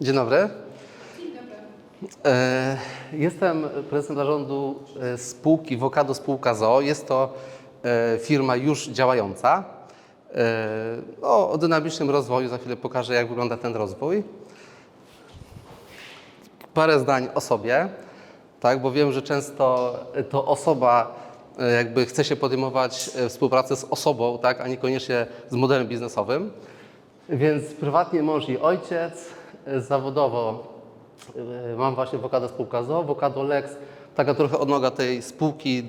Dzień dobry. E, Jestem prezesem zarządu e, spółki Wokado Spółka ZOO. Jest to e, firma już działająca. E, no, o dynamicznym rozwoju, za chwilę pokażę jak wygląda ten rozwój. Parę zdań o sobie, tak, bo wiem, że często to osoba jakby chce się podejmować współpracę z osobą, tak, a niekoniecznie z modelem biznesowym. Więc prywatnie mąż i ojciec, zawodowo e, mam właśnie Wokado Spółka ZOO, Wokado Lex, taka trochę odnoga tej spółki,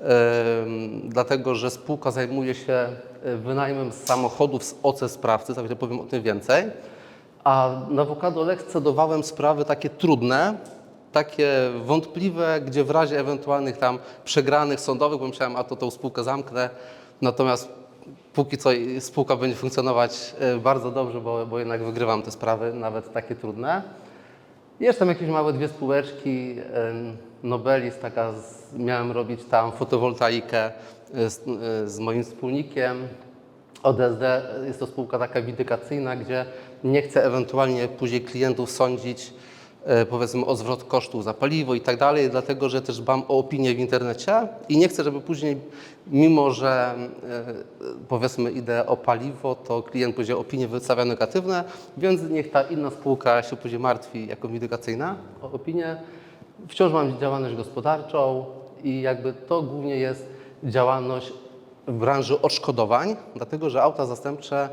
em, dlatego że spółka zajmuje się e, wynajmem samochodów z OC sprawcy, za chwilę powiem o tym więcej. A na Wokado Lex cedowałem sprawy takie trudne, takie wątpliwe, gdzie w razie ewentualnych tam przegranych sądowych, bo myślałem, a to tą spółkę zamknę, natomiast póki co spółka będzie funkcjonować e, bardzo dobrze, bo, bo jednak wygrywam te sprawy, nawet takie trudne. Jest tam jakieś małe dwie spółeczki, Nobelis, taka, z, miałem robić tam fotowoltaikę e, z, e, z moim wspólnikiem. ODSD jest to spółka taka windykacyjna, gdzie nie chcę ewentualnie później klientów sądzić, powiedzmy o zwrot kosztów za paliwo i tak dalej, dlatego że też dbam o opinię w internecie i nie chcę, żeby później, mimo że e, powiedzmy idę o paliwo, to klient później opinie wystawia negatywne, więc niech ta inna spółka się później martwi jako windykacyjna o opinię. Wciąż mam działalność gospodarczą i jakby to głównie jest działalność w branży odszkodowań, dlatego że auta zastępcze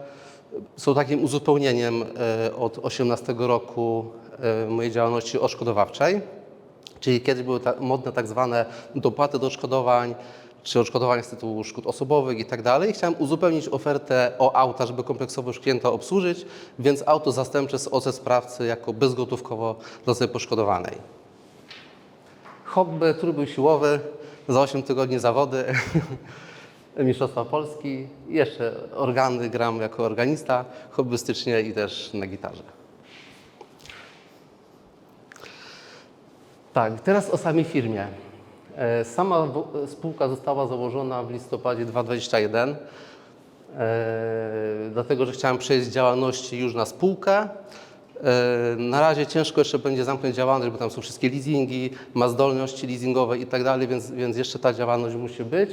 są takim uzupełnieniem e, od 18 roku e, mojej działalności odszkodowawczej. Czyli kiedyś były modne tak zwane dopłaty do odszkodowań, czy odszkodowania z tytułu szkód osobowych i tak dalej. Chciałem uzupełnić ofertę o auta, żeby kompleksowo już klienta obsłużyć, więc auto zastępcze z OC sprawcy jako bezgotówkowo dla osoby poszkodowanej. Hobby, trójbój siłowy, za 8 tygodni zawody, Mistrzostwa Polski. Jeszcze organy gram jako organista, hobbystycznie i też na gitarze. Tak, teraz o samej firmie. E, Sama spółka została założona w listopadzie 2021, e, dlatego że chciałem przejść z działalności już na spółkę. E, Na razie ciężko jeszcze będzie zamknąć działalność, bo tam są wszystkie leasingi, ma zdolności leasingowe i tak dalej, więc, więc jeszcze ta działalność musi być.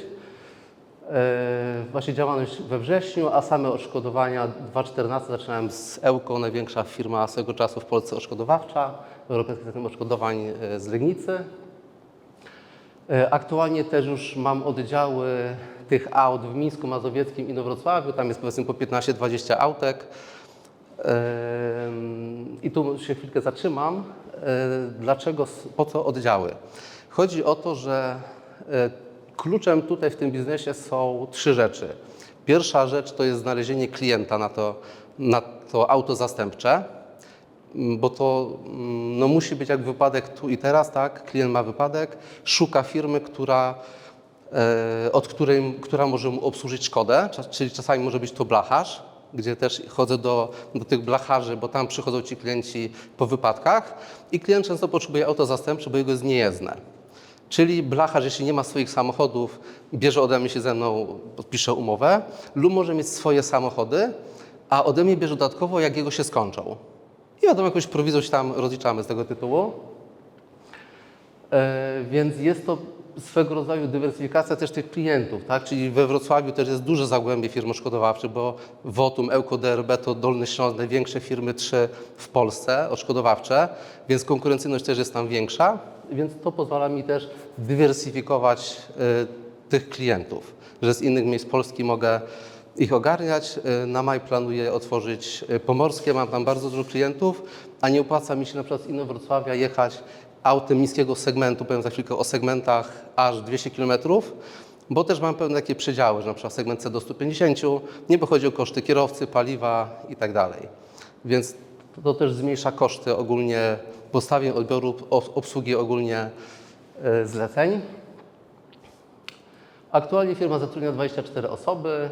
E, Właśnie działalność we wrześniu, a same odszkodowania 2014 zaczynałem z Ełko, największa firma swego czasu w Polsce odszkodowawcza, Europejski System Odszkodowań e, z Legnicy. E, Aktualnie też już mam oddziały tych aut w Mińsku, Mazowieckim i Inowrocławiu. Tam jest powiedzmy po 15-20 autek. I tu się chwilkę zatrzymam. Dlaczego, po co oddziały? Chodzi o to, że kluczem tutaj w tym biznesie są trzy rzeczy. Pierwsza rzecz to jest znalezienie klienta na to, na to auto zastępcze, m, bo to mm, no, musi być jak wypadek tu i teraz, tak? Klient ma wypadek, szuka firmy, która e, od której, która może mu obsłużyć szkodę, czyli czasami może być to blacharz, gdzie też chodzę do, do tych blacharzy, bo tam przychodzą ci klienci po wypadkach i klient często potrzebuje auto zastępcze, bo jego jest niejezdne. Czyli blacharz, jeśli nie ma swoich samochodów, bierze ode mnie się ze mną, podpisze umowę, lub może mieć swoje samochody, a ode mnie bierze dodatkowo, jak jego się skończą. I wiadomo, jakąś prowizją się tam rozliczamy z tego tytułu. E, Więc jest to swego rodzaju dywersyfikacja też tych klientów, tak? Czyli we Wrocławiu też jest duże zagłębie firm odszkodowawczych, bo Wotum, Ełko, DRB to Dolny Śląsk, największe firmy trzy w Polsce odszkodowawcze, więc konkurencyjność też jest tam większa, więc to pozwala mi też dywersyfikować e, tych klientów, że z innych miejsc Polski mogę ich ogarniać. E, Na maj planuję otworzyć e, Pomorskie, mam tam bardzo dużo klientów, a nie opłaca mi się na przykład z Inowrocławia jechać autem niskiego segmentu, powiem za chwilkę o segmentach aż 200 km, bo też mam pewne takie przedziały, że na przykład segment C do 150, nie bo chodzi o koszty kierowcy, paliwa i tak. Więc to też zmniejsza koszty ogólnie postawień odbioru, ob- obsługi ogólnie e, zleceń. Aktualnie firma zatrudnia 24 osoby.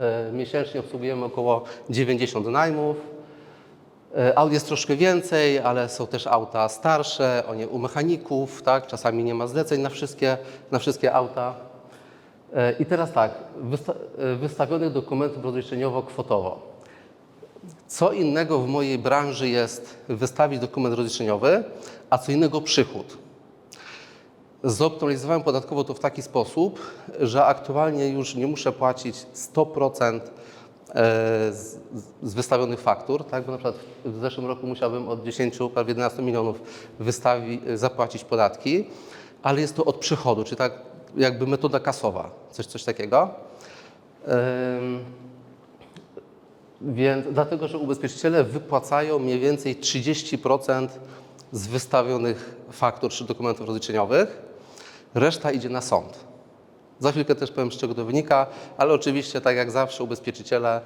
E, Miesięcznie obsługujemy około 90 najmów. E, Aut jest troszkę więcej, ale są też auta starsze, o u mechaników, tak? Czasami nie ma zleceń na wszystkie, na wszystkie auta. I teraz tak, wysta- wystawionych dokumentów rozliczeniowo-kwotowo. Co innego w mojej branży jest wystawić dokument rozliczeniowy, a co innego przychód. Zoptymalizowałem podatkowo to w taki sposób, że aktualnie już nie muszę płacić 100% e, z, wystawionych faktur, tak? bo na przykład w zeszłym roku musiałbym od 10, prawie 11 milionów wystawi, zapłacić podatki, ale jest to od przychodu, czyli tak jakby metoda kasowa, coś, coś takiego. Ym, więc dlatego, że ubezpieczyciele wypłacają mniej więcej 30% z wystawionych faktur czy dokumentów rozliczeniowych, reszta idzie na sąd. Za chwilkę też powiem, z czego to wynika, ale oczywiście, tak jak zawsze, ubezpieczyciele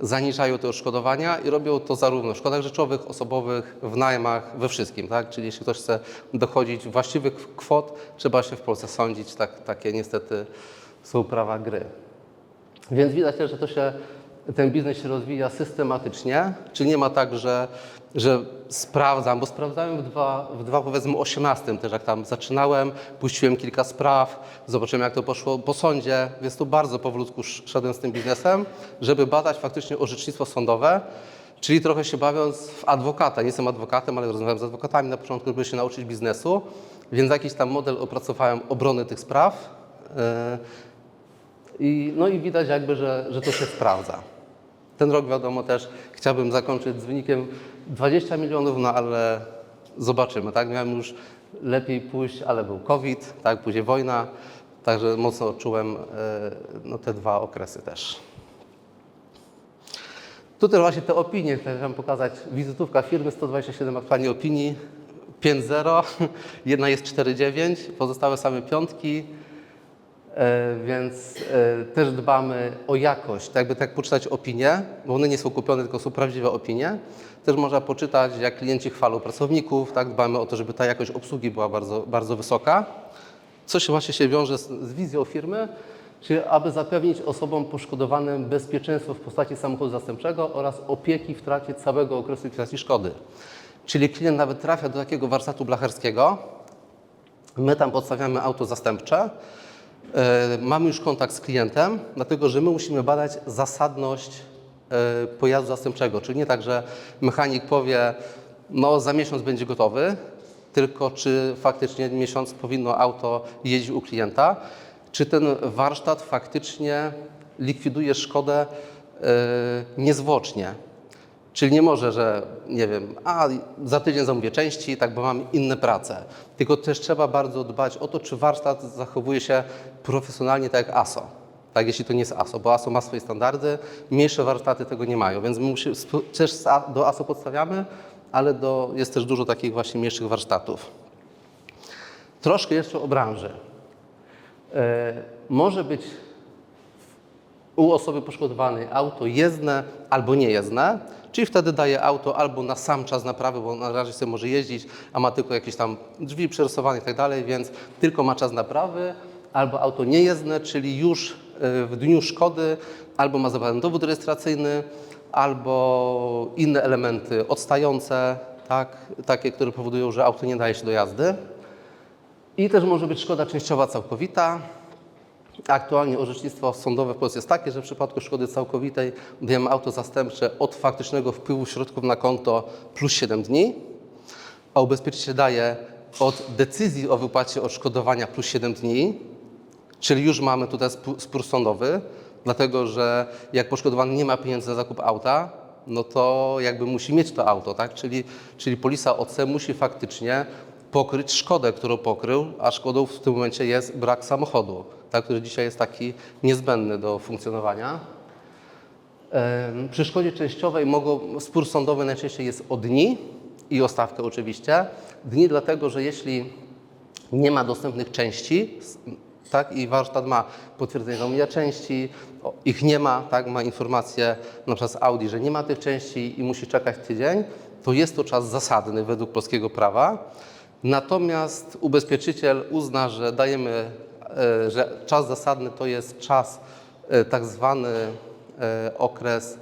zaniżają te odszkodowania i robią to zarówno w szkodach rzeczowych, osobowych, w najmach, we wszystkim. Tak? Czyli jeśli ktoś chce dochodzić właściwych kwot, trzeba się w Polsce sądzić. Tak, takie niestety są prawa gry. Więc widać też, że to się, ten biznes się rozwija systematycznie, czyli nie ma tak, że, że sprawdzam, bo sprawdzałem w, dwa, w 2, powiedzmy 18 też jak tam zaczynałem, puściłem kilka spraw, zobaczyłem jak to poszło po sądzie, więc tu bardzo powolutku sz- szedłem z tym biznesem, żeby badać faktycznie orzecznictwo sądowe, czyli trochę się bawiąc w adwokata. Nie jestem adwokatem, ale rozmawiałem z adwokatami na początku, żeby się nauczyć biznesu, więc jakiś tam model opracowałem obrony tych spraw. Yy, i, no i widać jakby, że, że to się sprawdza. Ten rok wiadomo też chciałbym zakończyć z wynikiem 20 milionów, no ale zobaczymy, tak? Miałem już lepiej pójść, ale był COVID, tak? Później wojna, także mocno odczułem e, no, te dwa okresy też. Tutaj właśnie te opinie, które chciałem pokazać. Wizytówka firmy, 127 aktualnie opinii, 5.0, jedna jest 4.9, pozostałe same piątki. E, Więc e, też dbamy o jakość, tak jakby tak poczytać opinie, bo one nie są kupione, tylko są prawdziwe opinie. Też można poczytać, jak klienci chwalą pracowników, tak dbamy o to, żeby ta jakość obsługi była bardzo, bardzo wysoka. Co się właśnie się wiąże z, z wizją firmy, czyli aby zapewnić osobom poszkodowanym bezpieczeństwo w postaci samochodu zastępczego oraz opieki w trakcie całego okresu likwidacji szkody. Czyli klient nawet trafia do takiego warsztatu blacharskiego, My tam podstawiamy auto zastępcze. E, Mamy już kontakt z klientem, dlatego że my musimy badać zasadność e, pojazdu zastępczego. Czyli nie tak, że mechanik powie, no za miesiąc będzie gotowy, tylko czy faktycznie miesiąc powinno auto jeździć u klienta, czy ten warsztat faktycznie likwiduje szkodę e, niezwłocznie. Czyli nie może, że nie wiem, a za tydzień zamówię części, tak, bo mam inne prace. Tylko też trzeba bardzo dbać o to, czy warsztat zachowuje się profesjonalnie tak jak ASO. Tak, jeśli to nie jest ASO, bo ASO ma swoje standardy, mniejsze warsztaty tego nie mają, więc my też do ASO podstawiamy, ale do, jest też dużo takich właśnie mniejszych warsztatów. Troszkę jeszcze o branży. E, może być u osoby poszkodowanej auto jezdne albo niejezdne, czyli wtedy daje auto albo na sam czas naprawy, bo na razie sobie może jeździć, a ma tylko jakieś tam drzwi przerysowane i tak dalej, więc tylko ma czas naprawy, albo auto niejezdne, czyli już y, w dniu szkody albo ma zabrany dowód rejestracyjny, albo inne elementy odstające, tak, takie, które powodują, że auto nie daje się do jazdy. I też może być szkoda częściowa całkowita. Aktualnie orzecznictwo sądowe w Polsce jest takie, że w przypadku szkody całkowitej dajemy auto zastępcze od faktycznego wpływu środków na konto plus 7 dni, a ubezpieczyciel daje od decyzji o wypłacie odszkodowania plus 7 dni, czyli już mamy tutaj spór, sądowy, dlatego że jak poszkodowany nie ma pieniędzy na zakup auta, no to jakby musi mieć to auto, tak? Czyli, czyli polisa OC musi faktycznie pokryć szkodę, którą pokrył, a szkodą w tym momencie jest brak samochodu, tak? który dzisiaj jest taki niezbędny do funkcjonowania. Przy szkodzie częściowej mogą, spór sądowy najczęściej jest o dni i o stawkę oczywiście. Dni dlatego, że jeśli nie ma dostępnych części, tak, i warsztat ma potwierdzenie zamówienia części, ich nie ma, tak, ma informację na przykład z Audi, że nie ma tych części i musi czekać tydzień, to jest to czas zasadny według polskiego prawa. Natomiast ubezpieczyciel uzna, że dajemy, e, że czas zasadny to jest czas e, tak zwany e, okres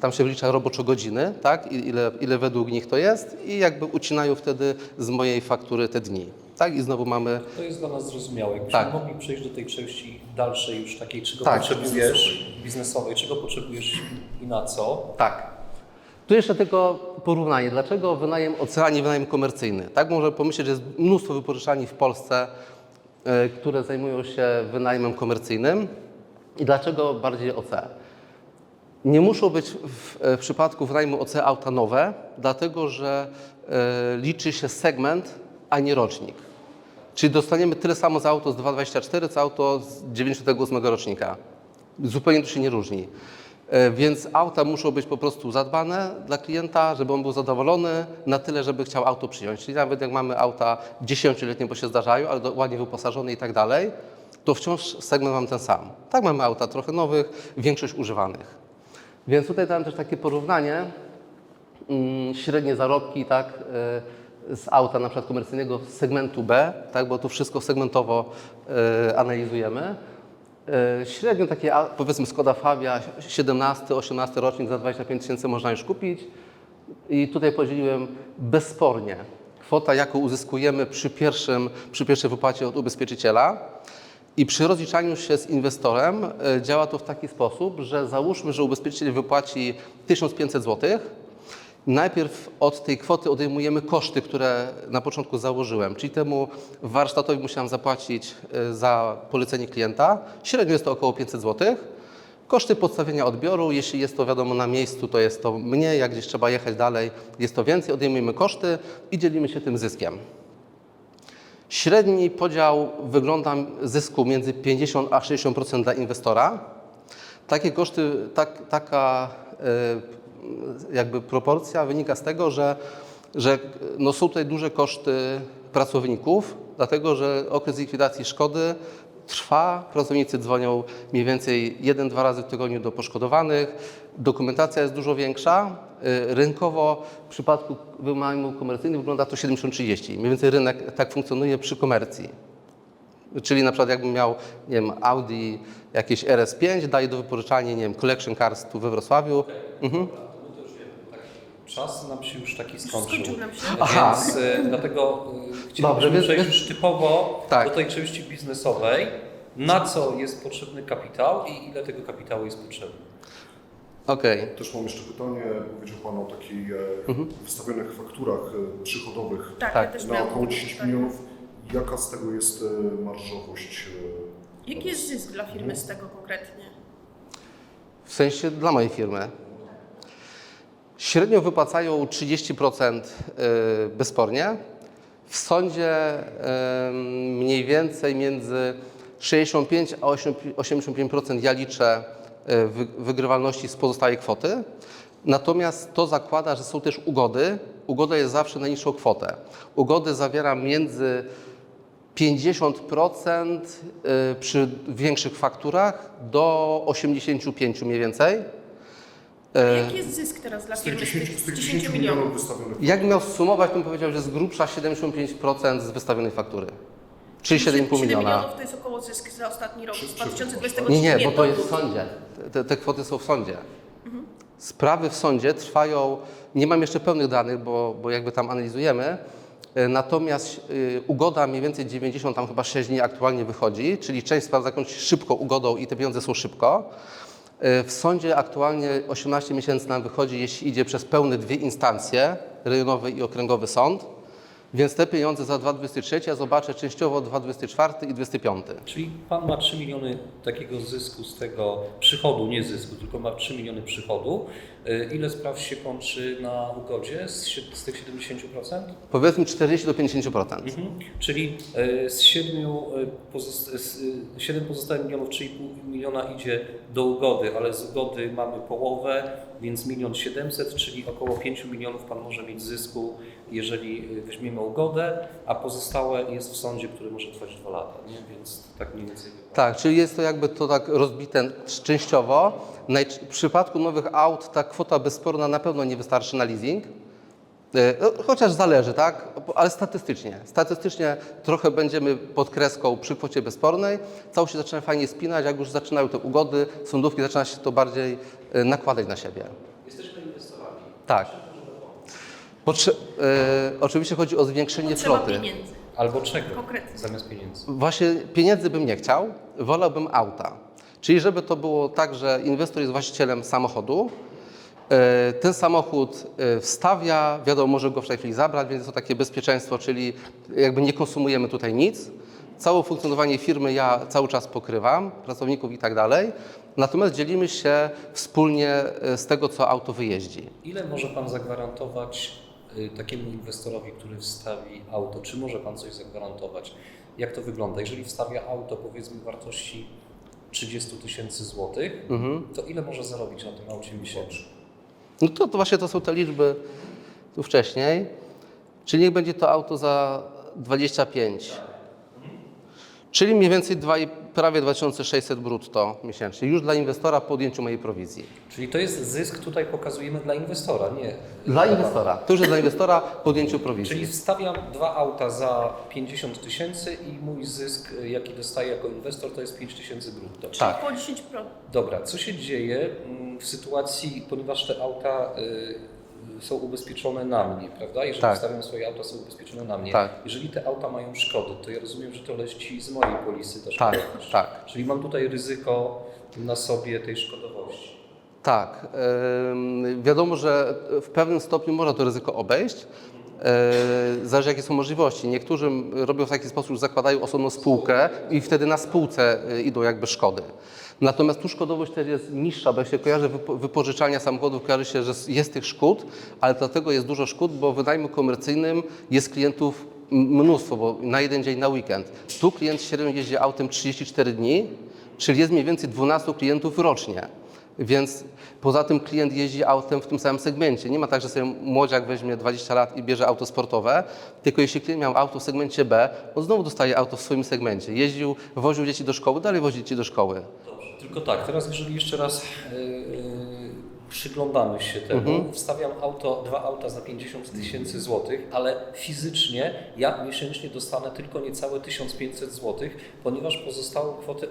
Tam się wlicza roboczo godziny, tak? I Ile, ile według nich to jest i jakby ucinają wtedy z mojej faktury te dni. tak? I znowu mamy To jest dla nas zrozumiałe. Jakbyśmy Tak. mogli przejść do tej części dalszej już takiej, czego Tak. potrzebujesz, biznesowej, czego potrzebujesz i na co. Tak. Tu jeszcze tylko porównanie. Dlaczego wynajem OC, a nie wynajem komercyjny? Tak może pomyśleć, że jest mnóstwo wypożyczalni w Polsce, e, które zajmują się wynajmem komercyjnym. I dlaczego bardziej OC? Nie muszą być w, w przypadku wynajmu OC auta nowe, dlatego że e, liczy się segment, a nie rocznik. Czyli dostaniemy tyle samo za auto z 224, co auto z 98 rocznika. Zupełnie to się nie różni. E, Więc auta muszą być po prostu zadbane dla klienta, żeby on był zadowolony na tyle, żeby chciał auto przyjąć. Czyli nawet jak mamy auta 10-letnie, bo się zdarzają, ale ładnie wyposażone i tak dalej, to wciąż segment mam ten sam. Tak mamy auta trochę nowych, większość używanych. Więc tutaj dałem też takie porównanie mm, średnie zarobki tak, y, z auta na przykład komercyjnego z segmentu B, tak, bo tu wszystko segmentowo y, analizujemy. Y, Średnio takie powiedzmy Skoda Fabia 17-18 rocznik za 25 tysięcy można już kupić. I tutaj podzieliłem bezspornie kwota, jaką uzyskujemy przy, pierwszym, przy pierwszej wypłacie od ubezpieczyciela. I przy rozliczaniu się z inwestorem e, działa to w taki sposób, że załóżmy, że ubezpieczyciel wypłaci 1500 zł. Najpierw od tej kwoty odejmujemy koszty, które na początku założyłem, czyli temu warsztatowi musiałem zapłacić e, za polecenie klienta. Średnio jest to około 500 zł. Koszty podstawienia odbioru, jeśli jest to wiadomo na miejscu, to jest to mniej, jak gdzieś trzeba jechać dalej, jest to więcej, odejmujemy koszty i dzielimy się tym zyskiem. Średni podział wygląda zysku między 50 a 60% dla inwestora. Takie koszty, tak, taka e, jakby proporcja wynika z tego, że, że no są tutaj duże koszty pracowników, dlatego że okres likwidacji szkody trwa, pracownicy dzwonią mniej więcej jeden, dwa razy w tygodniu do poszkodowanych, dokumentacja jest dużo większa. Y, Rynkowo w przypadku wynajmu komercyjnym wygląda to 70-30. Mniej więcej rynek tak funkcjonuje przy komercji. Czyli na przykład jakbym miał, nie wiem, Audi jakieś RS5, daję do wypożyczalni, nie wiem, Collection Cars tu we Wrocławiu. Mhm. Czas nam się już taki skończył. Skończył nam się. Aha. Więc e, dlatego e, chcielibyśmy Dobrze, więc- przejść więc- już typowo Tak. do tej części biznesowej. Na co jest potrzebny kapitał i ile tego kapitału jest potrzebny? Okej. Też mam jeszcze pytanie. Powiedział Pan o takich Mhm. wystawionych fakturach e, przychodowych Tak, Tak. ja też na miałam około takie 10 pytanie. milionów. Jaka z tego jest e, marżowość? e, Jaki jest zysk dla firmy z tego konkretnie? W sensie dla mojej firmy. Średnio wypłacają 30% y, bezspornie. W sądzie y, mniej więcej między 65 a 85% ja liczę y, wy- wygrywalności z pozostałej kwoty. Natomiast to zakłada, że są też ugody. Ugoda jest zawsze na niższą kwotę. Ugody zawiera między 50% y, przy większych fakturach do 85 mniej więcej. E, Jaki jest zysk teraz dla firmy z 10, tych z tych 10 10 milionów? wystawionych Jak miał sumować, bym powiedział, że z grubsza 75% z wystawionej faktury. Czyli 7,5 7 miliona. milionów to jest około zysk za ostatni rok, z Czy- 2023 Nie, nie, bo to to jest w sądzie. Te, te kwoty są w sądzie. Sprawy w sądzie trwają, nie mam jeszcze pełnych danych, bo, bo jakby tam analizujemy, e, natomiast y, ugoda mniej więcej 90, tam chyba 6 dni aktualnie wychodzi, czyli część spraw zakończy się szybko ugodą i te pieniądze są szybko. E, W sądzie aktualnie 18 miesięcy nam wychodzi, jeśli idzie przez pełne dwie instancje, rejonowy i okręgowy sąd, więc te pieniądze za 2023 ja zobaczę częściowo 2024 i 2025. Czyli Pan ma 3 miliony takiego zysku z tego przychodu, nie zysku, tylko ma 3 miliony przychodu. E, Ile spraw się kończy na ugodzie z, z tych 70%? Powiedzmy 40 do 50%. Mhm. Czyli e, z 7, pozosta- z, e, 7 pozostałych milionów, 3,5 miliona idzie do ugody, ale z ugody mamy połowę, więc milion 700, czyli około 5 milionów Pan może mieć zysku, jeżeli weźmiemy ugodę, a pozostałe jest w sądzie, który może trwać 2 lata, nie? więc tak mniej więcej. Tak, czyli jest to jakby to tak rozbite częściowo. W przypadku nowych aut ta kwota bezsporna na pewno nie wystarczy na leasing. E, no, Chociaż zależy, tak? Ale statystycznie. Statystycznie trochę będziemy pod kreską przy kwocie bezspornej. Całość się zaczyna fajnie spinać, jak już zaczynają te ugody, sądówki, zaczyna się to bardziej e, nakładać na siebie. Jesteśmy inwestorami. Tak. Potrze- e, oczywiście chodzi o zwiększenie Potrzeba floty. pieniędzy. Albo czego? Konkretnie. Zamiast pieniędzy. Właśnie pieniędzy bym nie chciał, wolałbym auta. Czyli żeby to było tak, że inwestor jest właścicielem samochodu, ten samochód e, wstawia, wiadomo, może go w tej chwili zabrać, więc to takie bezpieczeństwo, czyli jakby nie konsumujemy tutaj nic. Całe funkcjonowanie firmy ja cały czas pokrywam, pracowników i tak dalej. Natomiast dzielimy się wspólnie e, z tego, co auto wyjeździ. Ile może Pan zagwarantować takiemu inwestorowi, który wstawi auto? Czy może Pan coś zagwarantować? Jak to wygląda? Jeżeli wstawia auto powiedzmy wartości 30 tysięcy złotych, to ile może zarobić na tym aucie miesięcznie? No to, to właśnie to są te liczby tu wcześniej. Czyli niech będzie to auto za 25. Czyli mniej więcej dwa i- prawie 2600 brutto miesięcznie. Już dla inwestora po odjęciu mojej prowizji. Czyli to jest zysk tutaj pokazujemy dla inwestora, nie? Dla inwestora. To już jest dla inwestora po odjęciu prowizji. Czyli wstawiam dwa auta za 50 tysięcy i mój zysk, jaki dostaję jako inwestor, to jest 5 tysięcy brutto. Czyli Tak. po 10%. Dobra, co się dzieje mm, w sytuacji, ponieważ te auta y, są ubezpieczone na mnie, prawda? Jeżeli Tak. stawiam swoje auta, są ubezpieczone na mnie. Tak. Jeżeli te auta mają szkody, to ja rozumiem, że to leci z mojej polisy ta Tak, szkodowość. tak. Czyli mam tutaj ryzyko na sobie tej szkodowości. Tak. Wiadomo, że w pewnym stopniu można to ryzyko obejść. Yy, Zależy jakie są możliwości. Niektórzy robią w taki sposób, że zakładają osobną spółkę i wtedy na spółce y, idą jakby szkody. Natomiast tu szkodowość też jest niższa, bo jak się kojarzy wypo- wypożyczalnia samochodów, kojarzy się, że jest tych szkód, ale dlatego jest dużo szkód, bo w wynajmu komercyjnym jest klientów mnóstwo, bo na jeden dzień na weekend. Tu klient średnio jeździ autem 34 dni, czyli jest mniej więcej 12 klientów rocznie. Więc poza tym klient jeździ autem w tym samym segmencie. Nie ma tak, że sobie młodziak weźmie 20 lat i bierze auto sportowe, tylko jeśli klient miał auto w segmencie B, on znowu dostaje auto w swoim segmencie. Jeździł, woził dzieci do szkoły, dalej wozi dzieci do szkoły. Dobrze, tylko tak, teraz jeżeli jeszcze raz yy, przyglądamy się temu, Mhm. wstawiam auto, dwa auta za 50 tysięcy złotych, ale fizycznie ja miesięcznie dostanę tylko niecałe 1500 złotych, ponieważ pozostałą kwotę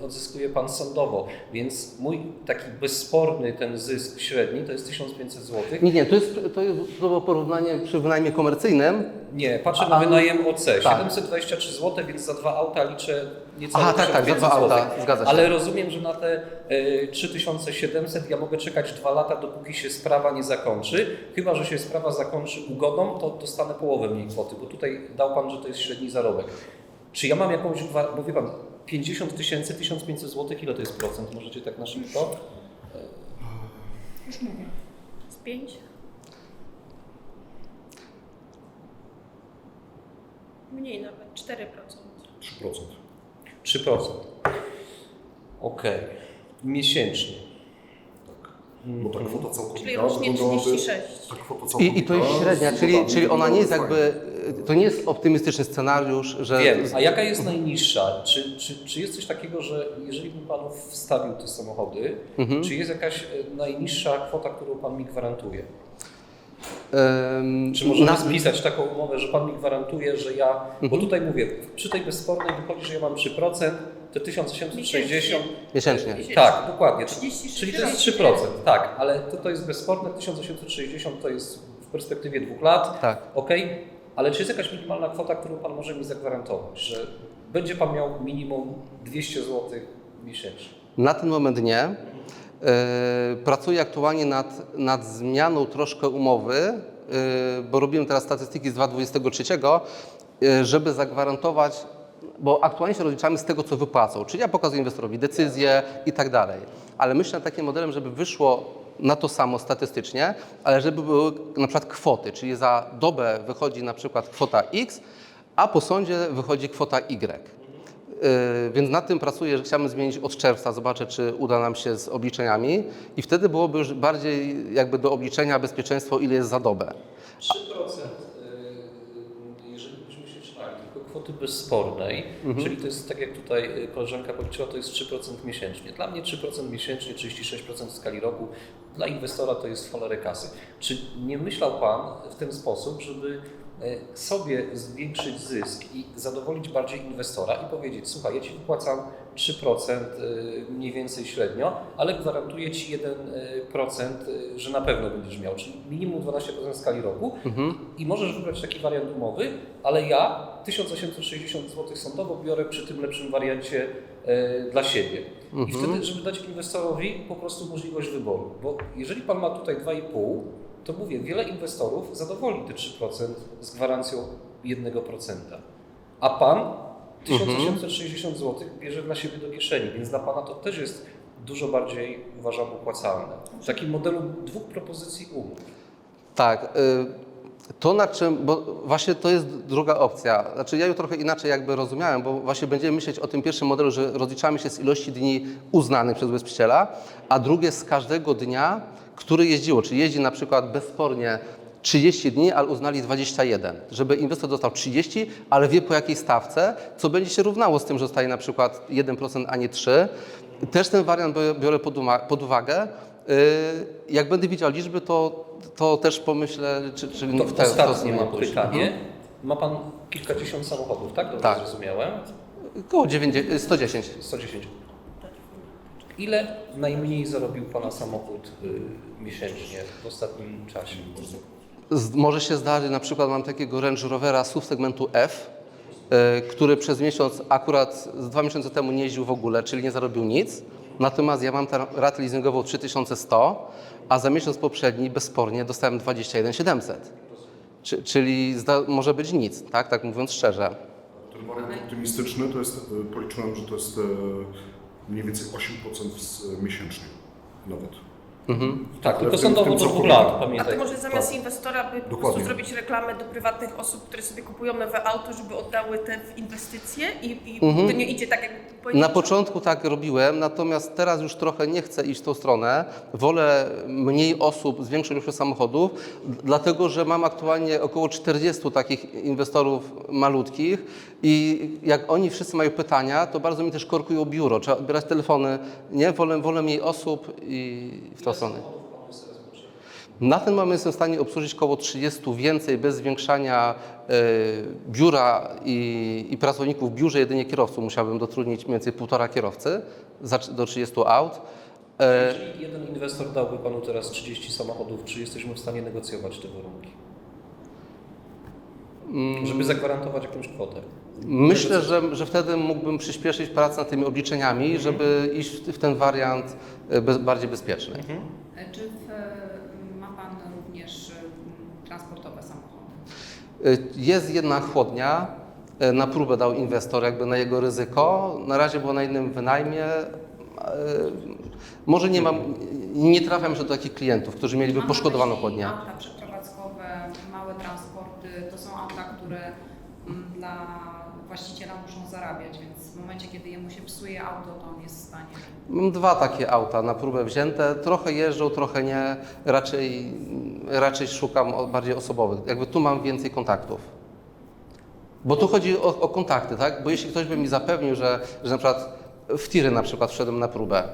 u- odzyskuję Pan sądowo, więc mój taki bezsporny ten zysk średni to jest 1500 złotych. Nie, nie, to jest, to jest to porównanie przy wynajmie komercyjnym. Nie, patrzę A- na wynajem OC, tak. 723 zł, więc za dwa auta liczę niecałe Aha, tak, tak, za 1500 dwa auta, zgadza się. Ale rozumiem, że na te y, 3700 ja mogę czekać dwa lata, dopóki się sprawa nie zakończy. Chyba, że się sprawa zakończy ugodą, to dostanę połowę mniej kwoty, bo tutaj dał Pan, że to jest średni zarobek. Czy ja mam jakąś, bo wie Pan, 50 tysięcy, 1500 zł, ile to jest procent? Możecie tak na szybko? Z 5? Mniej nawet, 4%. 3%. 3%. Okej. Miesięcznie. Bo ta kwota całkowita Czyli rocznie wyglądałaby- 36. Ta kwota całkowita I, I to jest średnia, czyli, czyli ona nie jest jakby, to nie jest optymistyczny scenariusz, że... Wiem. A jaka jest najniższa? Czy, czy, czy jest coś takiego, że jeżeli bym panu wstawił te samochody, Mhm. czy jest jakaś e, najniższa kwota, którą pan mi gwarantuje? Czy możemy na- spisać taką umowę, że pan mi gwarantuje, że ja. Bo Mhm. tutaj mówię, przy tej bezspornej wychodzi, że ja mam 3%, te 1860. Miesięcznie. Tak, dokładnie. 36 Czyli to jest 3%, tak, ale to, to jest bezsporne, 1860 to jest w perspektywie dwóch lat. Tak. Ok, ale czy jest jakaś minimalna kwota, którą Pan może mi zagwarantować, że będzie Pan miał minimum 200 zł miesięcznie? Na ten moment nie. Yy, Pracuję aktualnie nad, nad zmianą troszkę umowy, yy, bo robiłem teraz statystyki z 2023, yy, żeby zagwarantować, bo aktualnie się rozliczamy z tego, co wypłacą, czyli ja pokazuję inwestorowi decyzję i tak dalej. Ale myślę nad takim modelem, żeby wyszło na to samo statystycznie, ale żeby były na przykład kwoty, czyli za dobę wychodzi na przykład kwota X, a po sądzie wychodzi kwota Y. Yy, Więc nad tym pracuję, że chciałbym zmienić od czerwca, zobaczę, czy uda nam się z obliczeniami i wtedy byłoby już bardziej jakby do obliczenia bezpieczeństwo, ile jest za dobę. 3%, y, jeżeli byśmy się trzymali tylko kwoty bezspornej, czyli to jest tak jak tutaj y, koleżanka policzyła, to jest 3% miesięcznie. Dla mnie 3% miesięcznie, 36% w skali roku, dla inwestora to jest cholerę kasy. Czy nie myślał Pan w ten sposób, żeby sobie zwiększyć zysk i zadowolić bardziej inwestora i powiedzieć, słuchaj, ja Ci wypłacam 3% e, mniej więcej średnio, ale gwarantuję Ci 1%, e, że na pewno będziesz miał, czyli minimum 12% w skali roku Mhm. i możesz wybrać taki wariant umowy, ale ja 1860 zł sądowo biorę przy tym lepszym wariancie e, dla siebie. I Mhm. wtedy, żeby dać inwestorowi po prostu możliwość wyboru. Bo jeżeli Pan ma tutaj 2,5, to mówię, wiele inwestorów zadowoli te 3% z gwarancją 1%. A Pan 1860 zł bierze dla siebie do kieszeni, więc dla Pana to też jest dużo bardziej, uważam, opłacalne. W takim modelu dwóch propozycji umów. Tak. y, To na czym, bo właśnie to jest druga opcja. Znaczy ja ją trochę inaczej jakby rozumiałem, bo właśnie będziemy myśleć o tym pierwszym modelu, że rozliczamy się z ilości dni uznanych przez ubezpieczyciela, a drugie z każdego dnia, który jeździło. Czyli jeździ na przykład bezspornie 30 dni, ale uznali 21. Żeby inwestor dostał 30, ale wie po jakiej stawce, co będzie się równało z tym, że dostaje na przykład 1%, a nie 3%. Też ten wariant biorę- pod, uwagę. Yy, Jak będę widział liczby, to, to też pomyślę, czy, czy To w te- w ostatnie stronę mam pójść. pytanie. Mhm. Ma Pan kilkadziesiąt samochodów, tak? Dobrze Tak. zrozumiałem? Około 90, 110. 110. Ile najmniej zarobił Pana samochód y, miesięcznie w ostatnim czasie? Z, może się zdarzyć, na przykład mam takiego Range Rovera SUV segmentu F, e, który przez miesiąc, akurat z dwa miesiące temu nie jeździł w ogóle, czyli nie zarobił nic. Natomiast ja mam tę ratę leasingową 3100, a za miesiąc poprzedni bezspornie dostałem 21 700. Czy, czyli zda, może być nic, tak, tak mówiąc szczerze. Ten wariant optymistyczny to jest, e, policzyłem, że to jest e, mniej więcej 8% z- miesięcznie nawet. Tak, Ale tylko tym do dwóch lat, A pamiętaj. to może zamiast Tak. inwestora by po prostu Dokładnie. zrobić reklamę do prywatnych osób, które sobie kupują nowe auto, żeby oddały te w inwestycje i, i to nie idzie tak jak Na pojedynczo? początku tak robiłem, natomiast teraz już trochę nie chcę iść w tą stronę. Wolę mniej osób z większą ilością samochodów, d- dlatego że mam aktualnie około 40 takich inwestorów malutkich i jak oni wszyscy mają pytania, to bardzo mi też korkują biuro. Trzeba odbierać telefony. Nie, wolę, wolę mniej osób i w tą Na ten moment jestem w stanie obsłużyć około 30 więcej bez zwiększania e, biura i, i pracowników w biurze, jedynie kierowców musiałbym dotrudnić mniej więcej półtora kierowcy do 30 aut. E, Jeżeli jeden inwestor dałby Panu teraz 30 samochodów, czy jesteśmy w stanie negocjować te warunki? Mm. Żeby zagwarantować jakąś kwotę. Myślę, że, że wtedy mógłbym przyspieszyć pracę nad tymi obliczeniami, żeby iść w, ten wariant e, bez, bardziej bezpieczny. Czy w, ma Pan również transportowe samochody? E, Jest jedna chłodnia, e, na próbę dał inwestor, jakby na jego ryzyko. Na razie było na innym wynajmie. E, Może nie mam, nie trafiam jeszcze do takich klientów, którzy mieliby poszkodowaną chłodnię. Auta przeprowadzkowe, małe transporty, to są auta, które mm, dla właściciela muszą zarabiać, więc w momencie, kiedy jemu się psuje auto, to on jest w stanie. Mam dwa takie auta na próbę wzięte. Trochę jeżdżą, trochę nie. Raczej, raczej szukam bardziej osobowych. Jakby tu mam więcej kontaktów. Bo tu chodzi o, o kontakty, tak? Bo jeśli ktoś by mi zapewnił, że, że na przykład w tiry na przykład wszedłem na próbę, e,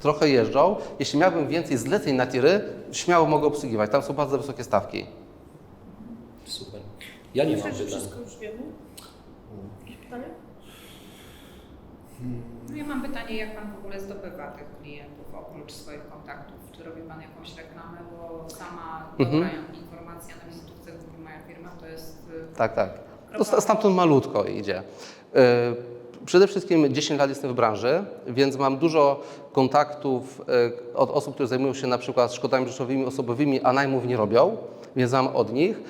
trochę jeżdżą, jeśli miałbym więcej zleceń na tiry, śmiało mogę obsługiwać. Tam są bardzo wysokie stawki. Super. Ja nie mam Myślę, że pytań. wszystko już wiemy. Pytania? No ja mam pytanie, jak Pan w ogóle zdobywa tych klientów oprócz swoich kontaktów? Czy robi Pan jakąś reklamę, bo sama Mhm. informacja na wizytówce, Google moja firma, to jest y, Tak, tak. To sta- stamtąd malutko idzie. E, Przede wszystkim 10 lat jestem w branży, więc mam dużo kontaktów e, od osób, które zajmują się na przykład szkodami rzeczowymi, osobowymi, a najmów nie robią, więc mam od nich.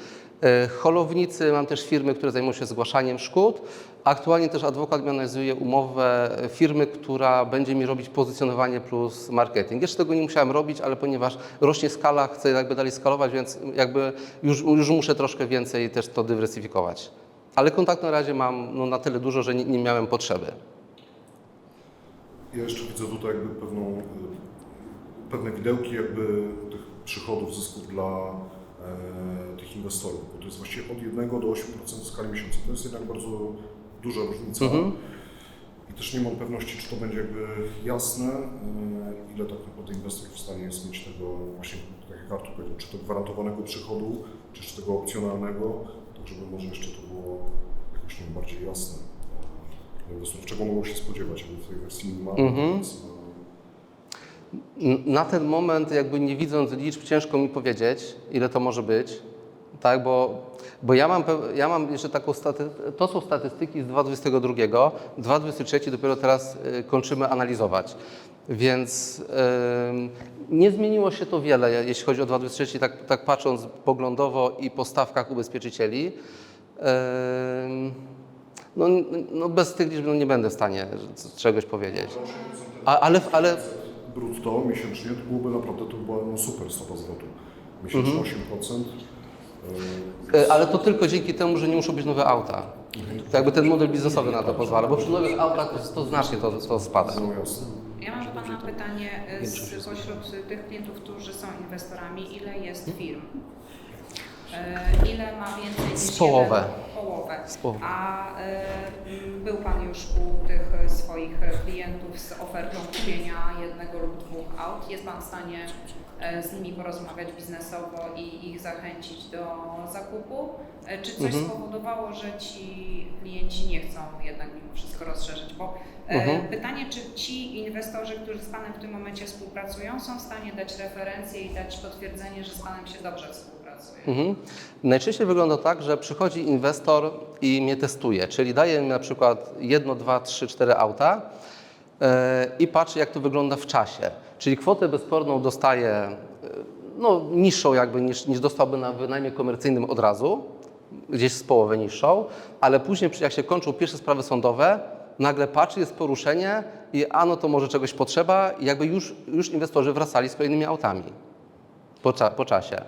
E, Holownicy, mam też firmy, które zajmują się zgłaszaniem szkód. Aktualnie też adwokat mi analizuje umowę firmy, która będzie mi robić pozycjonowanie plus marketing. Jeszcze tego nie musiałem robić, ale ponieważ rośnie skala, chcę jakby dalej skalować, więc jakby już, już muszę troszkę więcej też to dywersyfikować. Ale kontakt na razie mam no, na tyle dużo, że nie, nie miałem potrzeby. Ja jeszcze widzę tutaj jakby pewną, e, pewne widełki jakby tych przychodów, zysków dla tych inwestorów, bo to jest właściwie od 1 do 8% w skali miesiąca. To jest jednak bardzo duża różnica. Mhm. I też nie mam pewności, czy to będzie jakby jasne, e, ile tak naprawdę inwestor w stanie jest mieć tego właśnie, tak jak kartu, powiedział, czy to gwarantowanego przychodu, czy, czy tego opcjonalnego, tak żeby może jeszcze to było jakoś nie wiem, bardziej jasne dla inwestorów, czego mogą się spodziewać jakby w tej wersji minimalnej. Mhm. Więc, e, N- Na ten moment, jakby nie widząc liczb, ciężko mi powiedzieć, ile to może być, tak, bo, bo ja, mam, ja mam jeszcze taką statystykę, to są statystyki z 2022, 2023 dopiero teraz y, kończymy analizować, więc ym, nie zmieniło się to wiele, jeśli chodzi o 2023, tak, tak patrząc poglądowo i po stawkach ubezpieczycieli. Ym, no, no bez tych liczb no nie będę w stanie czegoś powiedzieć. A, ale, ale brutto miesięcznie to byłoby naprawdę to była no, super stopa zwrotu. Miesięcznie Mhm. 8%. E, Ale to tylko dzięki temu, że nie muszą być nowe auta. To jakby ten model biznesowy na to pozwala, bo przy nowych autach to, to znacznie to, to spada. No jasne. Ja mam do Pana pytanie y, z, pośród tych klientów, którzy są inwestorami, ile jest firm? Y, Ile ma więcej niż Z połowę. jeden? Połowę. Z połowę. A m, był Pan już u tych swoich klientów z ofertą kupienia jednego lub dwóch aut? Jest Pan w stanie y, z nimi porozmawiać biznesowo i ich zachęcić do zakupu? Czy coś Mhm. spowodowało, że ci klienci nie chcą jednak mimo wszystko rozszerzyć? Bo e, Mhm. pytanie, czy ci inwestorzy, którzy z Panem w tym momencie współpracują, są w stanie dać referencję i dać potwierdzenie, że z Panem się dobrze współpracuje? Mhm. Najczęściej wygląda tak, że przychodzi inwestor i mnie testuje, czyli daje mi na przykład jedno, dwa, trzy, cztery auta e, i patrzy, jak to wygląda w czasie. Czyli kwotę bezsporną dostaje no, niższą jakby niż, niż dostałby na wynajmie komercyjnym od razu, gdzieś z połowę niższą, ale później jak się kończą pierwsze sprawy sądowe, nagle patrzy, jest poruszenie i ano to może czegoś potrzeba i jakby już, już inwestorzy wracali z kolejnymi autami po, cza, po czasie.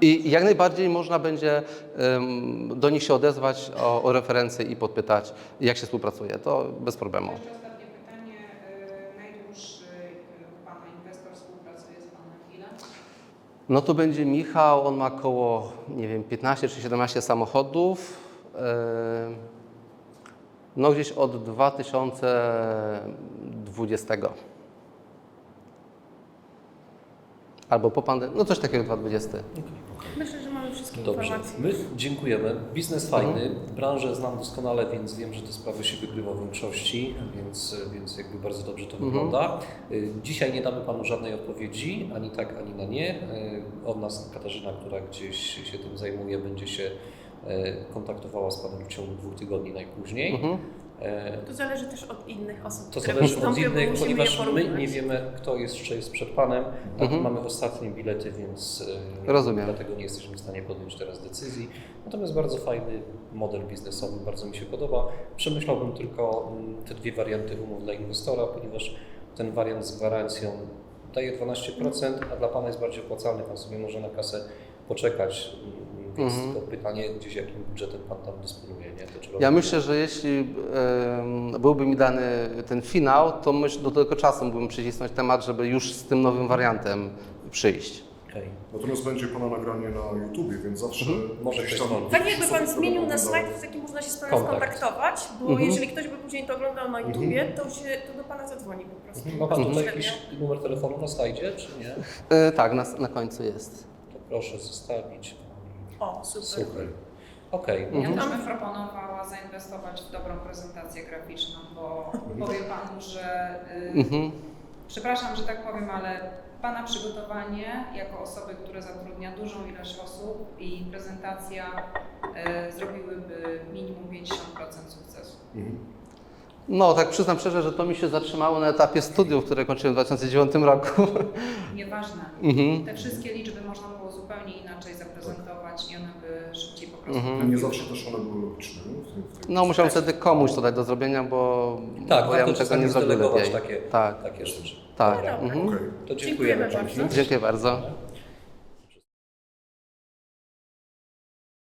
I jak najbardziej można będzie do nich się odezwać o, o referencje i podpytać, jak się współpracuje. To bez problemu. Jeszcze ostatnie pytanie. E, Najdłuższy e, Pana inwestor współpracuje z Panem ile? No to będzie Michał, on ma około, nie wiem, 15 czy 17 samochodów. em, No gdzieś od 2020. Albo po pandemii, no coś takiego 2020. Myślę, że mamy wszystkie Dobrze, informacje. my dziękujemy. Biznes fajny, branżę znam doskonale, więc wiem, że te sprawy się wygrywa w większości, więc, więc jakby bardzo dobrze to wygląda. Y, Dzisiaj nie damy Panu żadnej odpowiedzi, ani tak, ani na nie. Y, Od nas Katarzyna, która gdzieś się tym zajmuje, będzie się y, kontaktowała z Panem w ciągu dwóch tygodni najpóźniej. Mhm. E, To zależy też od innych osób, To zależy od innych, ponieważ my nie wiemy, kto jeszcze jest przed Panem. Tak, Mhm. Mamy ostatnie bilety, więc e, Rozumiem. dlatego nie jesteśmy w stanie podjąć teraz decyzji. Natomiast bardzo fajny model biznesowy, bardzo mi się podoba. Przemyślałbym tylko mm, te dwie warianty umów dla inwestora, ponieważ ten wariant z gwarancją daje 12%, a dla Pana jest bardziej opłacalny. Pan sobie może na kasę poczekać, mm, więc Mhm. tylko pytanie, gdzieś jakim budżetem Pan tam dysponuje. Nie? To trzeba Ja myślę, że jeśli em, byłby mi dany ten finał, to myślę, do tego czasu mógłbym przycisnąć temat, żeby już z tym nowym wariantem przyjść. Okej. Natomiast będzie Pana nagranie na YouTubie, więc zawsze Może gdzieś ktoś tam. Tak jakby Pan zmienił na slajd, z jakim można się z Panem Kontakt. skontaktować, bo Mhm. jeżeli ktoś by później to oglądał na YouTubie, to, się, to do Pana zadzwoni po prostu. Ma Pan tutaj jakiś numer telefonu na slajdzie, czy nie? E, tak, na, na końcu jest. To proszę zostawić. O, super. Super. Okej. Ja też bym proponowała zainwestować w dobrą prezentację graficzną, bo powiem Panu, że y, Mhm. przepraszam, że tak powiem, ale Pana przygotowanie jako osoby, które zatrudnia dużą ilość osób i prezentacja y, zrobiłyby minimum 50% sukcesu. Mhm. No, tak przyznam szczerze, że to mi się zatrzymało na etapie studiów, które kończyłem w 2009 roku. Nieważne. Mhm. Te wszystkie liczby można było zupełnie inaczej zaprezentować i one by szybciej po prostu Mhm. No Nie zawsze też one były logiczne. nie? W tym- w tej- No, musiałem wtedy komuś to dać do zrobienia, bo, Tak, bo ja warto bym tego czasami nie zrobił zdelegować lepiej. takie, Tak, tak. takie rzeczy. tak. No dobra. Mhm. Okej. To Dziękujemy dziękujemy bardzo. Dziękuję bardzo.